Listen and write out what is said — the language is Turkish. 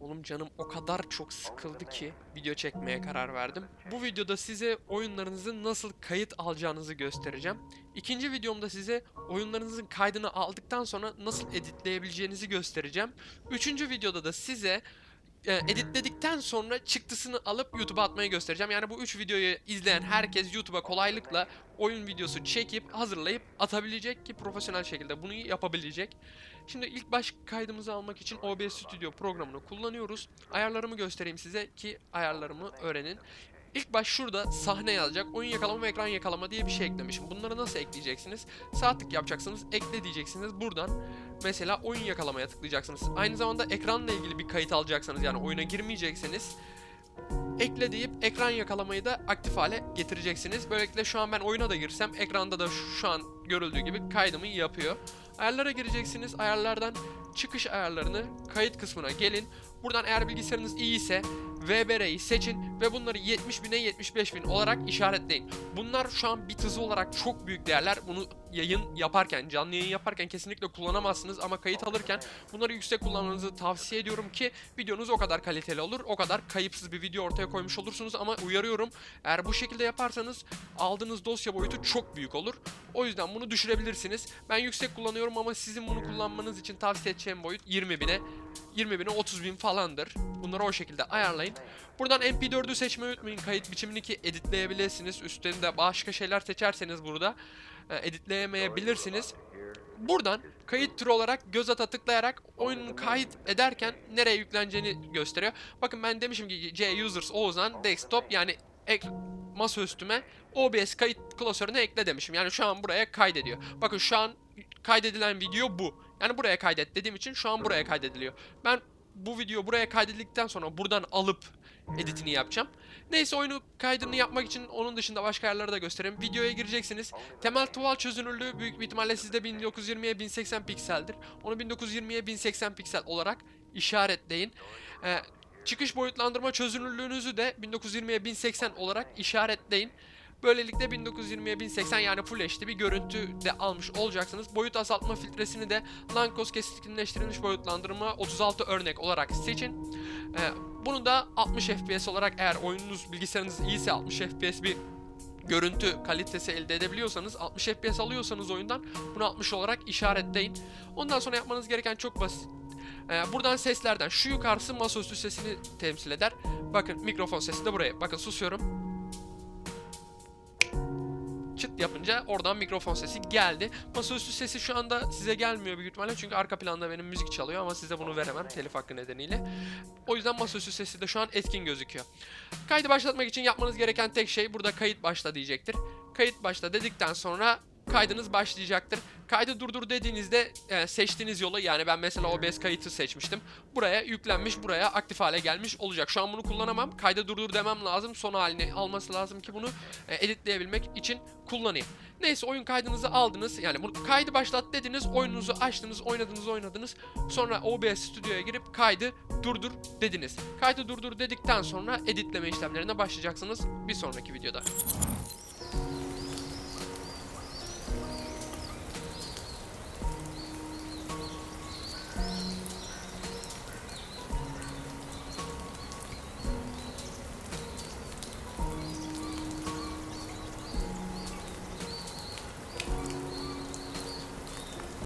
benim canım o kadar çok sıkıldı ki video çekmeye karar verdim. Bu videoda size oyunlarınızın nasıl kayıt alacağınızı göstereceğim. İkinci videomda size oyunlarınızın kaydını aldıktan sonra nasıl editleyebileceğinizi göstereceğim. Üçüncü videoda da size e, editledikten sonra çıktısını alıp YouTube'a atmayı göstereceğim. Yani bu üç videoyu izleyen herkes YouTube'a kolaylıkla oyun videosu çekip hazırlayıp atabilecek ki profesyonel şekilde bunu yapabilecek. Şimdi ilk baş kaydımızı almak için OBS Studio programını kullanıyoruz. Ayarlarımı göstereyim size ki ayarlarımı öğrenin. İlk baş şurada sahne yazacak. Oyun yakalama ve ekran yakalama diye bir şey eklemişim. Bunları nasıl ekleyeceksiniz? Sağ tık yapacaksınız. Ekle diyeceksiniz. Buradan mesela oyun yakalamaya tıklayacaksınız. Aynı zamanda ekranla ilgili bir kayıt alacaksanız yani oyuna girmeyecekseniz ekle deyip ekran yakalamayı da aktif hale getireceksiniz. Böylelikle şu an ben oyuna da girsem ekranda da şu- şu an görüldüğü gibi kaydımı yapıyor. Ayarlara gireceksiniz. Ayarlardan çıkış ayarlarını kayıt kısmına gelin. Buradan eğer bilgisayarınız iyi ise VBR'yi seçin ve bunları 70 bine 75 bin olarak işaretleyin. Bunlar şu an bit hızı olarak çok büyük değerler. Bunu yayın yaparken, canlı yayın yaparken kesinlikle kullanamazsınız ama kayıt alırken bunları yüksek kullanmanızı tavsiye ediyorum ki videonuz o kadar kaliteli olur, o kadar kayıpsız bir video ortaya koymuş olursunuz ama uyarıyorum eğer bu şekilde yaparsanız aldığınız dosya boyutu çok büyük olur. O yüzden bunu düşürebilirsiniz. Ben yüksek kullanıyorum ama sizin bunu kullanmanız için tavsiye edeceğim boyut 20 bine, 20 bine 30 bin falandır. Bunları o şekilde ayarlayın. Buradan MP4'ü seçmeyi unutmayın. Kayıt biçimini ki editleyebilirsiniz. Üstlerinde başka şeyler seçerseniz burada e, editleyemeyebilirsiniz. Buradan kayıt türü olarak göz ata tıklayarak oyunun kayıt ederken nereye yükleneceğini gösteriyor. Bakın ben demişim ki C users Oğuzhan desktop yani ek masa üstüme OBS kayıt klasörüne ekle demişim. Yani şu an buraya kaydediyor. Bakın şu an kaydedilen video bu. Yani buraya kaydet dediğim için şu an buraya kaydediliyor. Ben bu video buraya kaydedildikten sonra buradan alıp editini yapacağım. Neyse oyunu kaydını yapmak için onun dışında başka yerlere de göstereyim. Videoya gireceksiniz. Temel tuval çözünürlüğü büyük ihtimalle sizde 1920'ye 1080 pikseldir. Onu 1920'ye 1080 piksel olarak işaretleyin. Ee, çıkış boyutlandırma çözünürlüğünüzü de 1920'ye 1080 olarak işaretleyin. Böylelikle 1920'ye 1080 yani Full HD bir görüntü de almış olacaksınız. Boyut azaltma filtresini de Lankos keskinleştirilmiş boyutlandırma 36 örnek olarak seçin. Ee, bunu da 60 FPS olarak eğer oyununuz bilgisayarınız iyiyse 60 FPS bir görüntü kalitesi elde edebiliyorsanız 60 FPS alıyorsanız oyundan bunu 60 olarak işaretleyin. Ondan sonra yapmanız gereken çok basit. Ee, buradan seslerden şu yukarısı masaüstü sesini temsil eder. Bakın mikrofon sesi de buraya. Bakın susuyorum çıt yapınca oradan mikrofon sesi geldi. Masaüstü sesi şu anda size gelmiyor büyük ihtimalle çünkü arka planda benim müzik çalıyor ama size bunu veremem telif hakkı nedeniyle. O yüzden masaüstü sesi de şu an etkin gözüküyor. Kaydı başlatmak için yapmanız gereken tek şey burada kayıt başla diyecektir. Kayıt başla dedikten sonra kaydınız başlayacaktır. Kaydı durdur dediğinizde e, seçtiğiniz yolu yani ben mesela OBS kayıtı seçmiştim. Buraya yüklenmiş, buraya aktif hale gelmiş olacak. Şu an bunu kullanamam. Kayda durdur demem lazım. Son halini alması lazım ki bunu e, editleyebilmek için kullanayım. Neyse oyun kaydınızı aldınız. Yani bunu kaydı başlat dediniz. Oyununuzu açtınız, oynadınız, oynadınız. Sonra OBS Studio'ya girip kaydı durdur dediniz. Kaydı durdur dedikten sonra editleme işlemlerine başlayacaksınız bir sonraki videoda.